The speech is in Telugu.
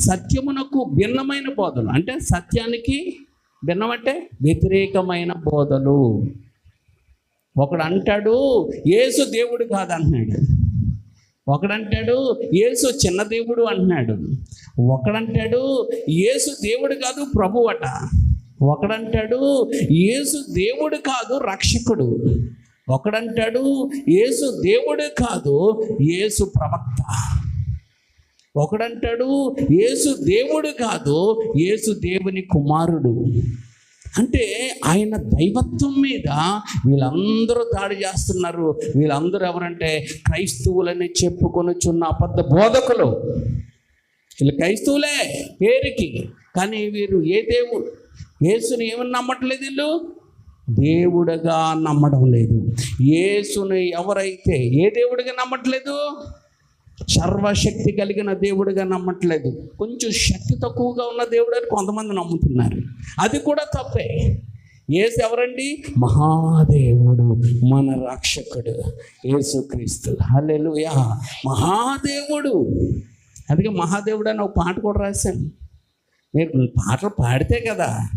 సత్యమునకు భిన్నమైన బోధలు. అంటే సత్యానికి భిన్నం అంటే వ్యతిరేకమైన బోధలు. ఒకడు అంటాడు ఏసు దేవుడు కాదు అంటున్నాడు ఒకడంటాడు ఏసు చిన్న దేవుడు అంటున్నాడు. ఒకడంటాడు ఏసు దేవుడు కాదు ప్రభు అట. ఒకడంటాడు ఏసు దేవుడు కాదు రక్షకుడు ఒకడంటాడు ఏసు దేవుడు కాదు ఏసు ప్రవక్త ఒకడంటాడు యేసు దేవుడు కాదు యేసు దేవుని కుమారుడు. అంటే ఆయన దైవత్వం మీద వీళ్ళందరూ దాడి చేస్తున్నారు. వీళ్ళందరూ ఎవరంటే క్రైస్తవులని చెప్పుకొనుచున్న అబద్ధ బోధకులు. వీళ్ళు క్రైస్తవులే పేరుకి కానీ వీరు ఏ దేవుడు? యేసుని ఏమని నమ్మట్లేదు వీళ్ళు? దేవుడుగా నమ్మడం లేదు. యేసుని ఎవరైతే ఏ దేవుడిగా నమ్మట్లేదు? సర్వశక్తి కలిగిన దేవుడిగా నమ్మట్లేదు. కొంచెం శక్తి తక్కువగా ఉన్న దేవుడు అని కొంతమంది నమ్ముతున్నారు. అది కూడా తప్పే. ఏసు ఎవరండి? మహాదేవుడు మన రక్షకుడు యేసుక్రీస్తు. హల్లెలూయా. మహాదేవుడు. అందుకే మహాదేవుడు అని ఒక పాట కూడా రాశాను. మీరు పాటలు పాడితే కదా